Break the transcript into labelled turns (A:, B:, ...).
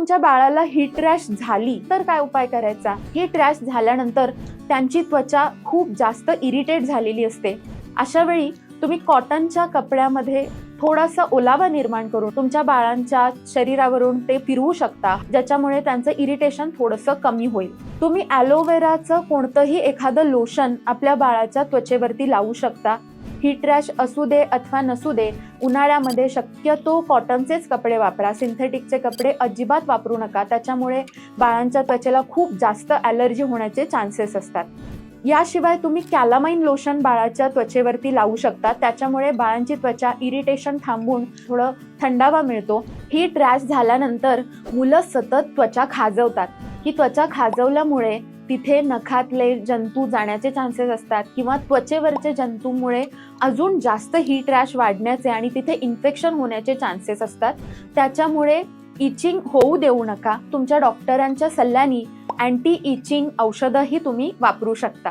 A: तुमच्या बाळाला heat rash झाली तर काय उपाय करायचा? हीट रॅश झाल्यानंतर त्यांची त्वचा खूप जास्त इरिटेट झालेली असते. अशा वेळी तुम्ही कॉटनच्या कपड्यामध्ये थोडासा ओलावा निर्माण करून तुमच्या बाळांच्या शरीरावरून ते फिरवू शकता ज्याच्यामुळे त्यांचं इरिटेशन थोडंसं कमी होईल. तुम्ही ॲलोवेराचं कोणतंही एखादं लोशन आपल्या बाळाच्या त्वचेवरती लावू शकता. हीट रॅश असू दे अथवा नसू दे उन्हाळ्यामध्ये शक्यतो कॉटनचेच कपडे वापरा. सिंथेटिकचे कपडे अजिबात वापरू नका. त्याच्यामुळे बाळांच्या त्वचेला खूप जास्त ॲलर्जी होण्याचे चान्सेस असतात. याशिवाय तुम्ही कॅलामाइन लोशन बाळाच्या त्वचेवरती लावू शकता. त्याच्यामुळे बाळांची त्वचा इरिटेशन थांबून थोडं थंडावा मिळतो. ही रॅश झाल्यानंतर मुलं सतत त्वचा खाजवतात. ही त्वचा खाजवल्यामुळे तिथे नखातले जंतू जाण्याचे चान्सेस असतात किंवा त्वचेवरचे जंतूमुळे अजून जास्त हीट रॅश वाढण्याचे आणि तिथे इन्फेक्शन होण्याचे चान्सेस असतात. त्याच्यामुळे इचिंग होऊ देऊ नका. तुमच्या डॉक्टरांच्या सल्ल्याने अँटी इचिंग औषधंही तुम्ही वापरू शकता.